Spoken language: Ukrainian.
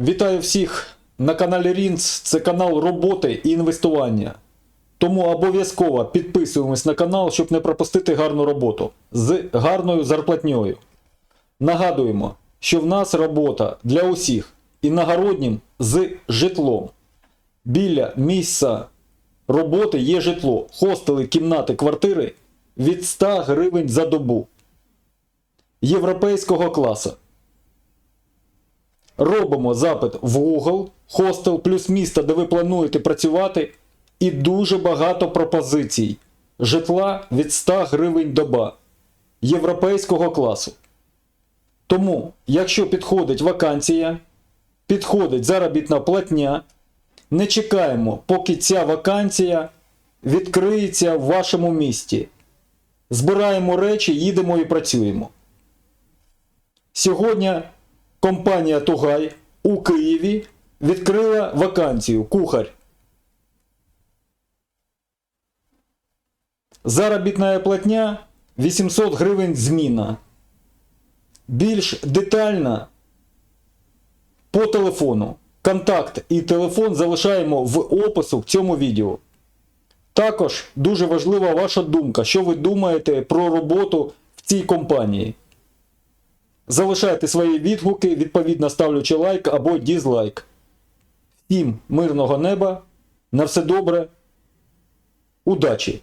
Вітаю всіх на каналі Рінц. Це канал роботи і інвестування. Тому обов'язково підписуємось на канал, щоб не пропустити гарну роботу з гарною зарплатньою. Нагадуємо, що в нас робота для усіх іногороднім з житлом. Біля місця роботи є житло, хостели, кімнати, квартири від 100 гривень за добу. Європейського класу. Робимо запит в Google, хостел плюс місто, де ви плануєте працювати, і дуже багато пропозицій. Житла від 100 гривень доба європейського класу. Тому, якщо підходить вакансія, підходить заробітна платня, не чекаємо, поки ця вакансія відкриється в вашому місті. Збираємо речі, їдемо і працюємо. Сьогодні компанія Тугай у Києві відкрила вакансію кухар. Заробітна платня 800 гривень зміна. Більш детально по телефону. Контакт і телефон залишаємо в опису в цьому відео. Також дуже важлива ваша думка, що ви думаєте про роботу в цій компанії. Залишайте свої відгуки, відповідно ставлячи лайк або дізлайк. Всім мирного неба, на все добре, удачі!